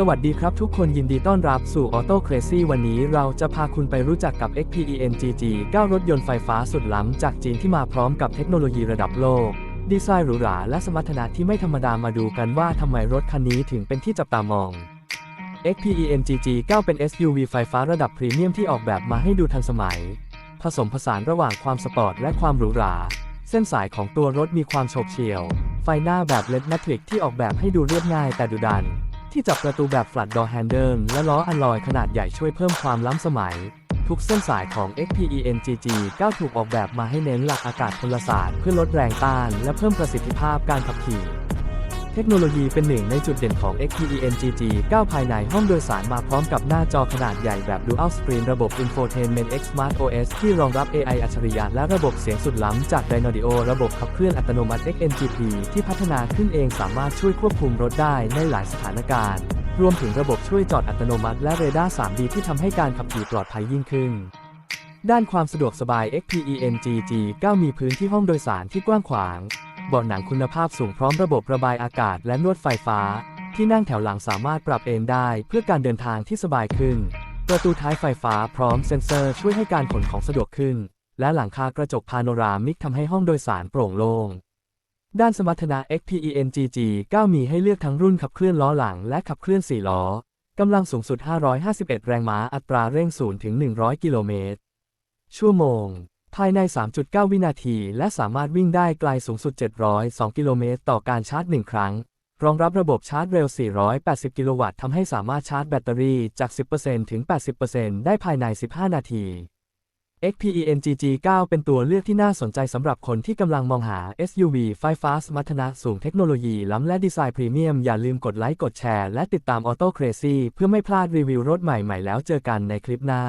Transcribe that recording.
สวัสดีครับทุกคนยินดีต้อนรับสู่ Auto Crazy วันนี้เราจะพาคุณไปรู้จักกับ XPEN GG 9 รถยนต์ไฟฟ้าสุดล้ำจากจีนที่มาพร้อมกับเทคโนโลยีระดับโลก ดีไซน์หรูหราและสมรรถนะที่ไม่ธรรมดามาดูกันว่าทำไมรถคันนี้ถึงเป็นที่จับตามอง XPEN GG 9 เป็น SUV ไฟฟ้าระดับพรีเมียมที่ออกแบบมาให้ดูทันสมัย ผสมผสานระหว่างความสปอร์ตและความหรูหรา เส้นสายของตัวรถมีความโฉบเฉี่ยว ไฟหน้าแบบเลดแมทริกที่ออกแบบให้ดูเรียบง่ายแต่ดุดัน ที่จับประตูแบบ flat door handle และล้ออัลลอยขนาดใหญ่ช่วยเพิ่มความล้ำสมัย ทุกเส้นสายของ XPEN GG 9 ถูกออกแบบมาให้เน้นหลักอากาศพลศาสตร์เพื่อลดแรงต้าน และเพิ่มประสิทธิภาพการขับขี่ เทคโนโลยีเป็นหนึ่งในจุดเด่นของ XPEN GG 9 ภายในห้องโดยสารมาพร้อมกับหน้าจอขนาดใหญ่แบบ Dual Screen ระบบ Infotainment X Smart OS ที่รองรับ AI อัจฉริยะและระบบเสียงสุดล้ำจาก Dynodio ระบบขับเคลื่อนอัตโนมัติ XNGP ที่พัฒนาขึ้นเองสามารถช่วยควบคุมรถได้ในหลายสถานการณ์ รวมถึงระบบช่วยจอดอัตโนมัติและเรดาร์ 3D ที่ทำให้การขับขี่ปลอดภัยยิ่งขึ้นด้านความสะดวกสบาย XPEN GG 9 มีพื้นที่ห้องโดยสารที่กว้างขวาง เบาะหนังคุณภาพสูงพร้อมระบบระบายอากาศและนวดไฟฟ้า ที่นั่งแถวหลังสามารถปรับเอนได้เพื่อการเดินทางที่สบายขึ้น ประตูท้ายไฟฟ้าพร้อมเซ็นเซอร์ช่วยให้การขนของสะดวกขึ้น และหลังคากระจกพาโนรามิกทำให้ห้องโดยสารโปร่งโล่งด้านสมรรถนะ XPEN GG 9 มีให้เลือกทั้งรุ่นขับเคลื่อนล้อหลังและขับเคลื่อน 4 ล้อกำลังสูงสุด 551 แรงม้าอัตราเร่ง 0 ถึง 100 กิโลเมตรชั่วโมง ภายใน 3.9 วินาที และสามารถวิ่งได้ไกลสูงสุด 702 กิโลเมตรต่อการชาร์จ 1 ครั้ง รองรับระบบชาร์จเร็ว 480 กิโลวัตต์ทำให้สามารถชาร์จแบตเตอรี่จาก 10%ถึง 80%ได้ภายใน 15 นาที XPEN GG 9 เป็นตัวเลือกที่น่าสนใจสำหรับคนที่กำลังมองหา SUV ไฟฟ้าสมรรถนะสูงเทคโนโลยีล้ำและดีไซน์พรีเมียม อย่าลืมกดไลค์ กดแชร์ และติดตาม Auto Crazy เพื่อไม่พลาดรีวิวรถใหม่ๆ แล้วเจอกันในคลิปหน้า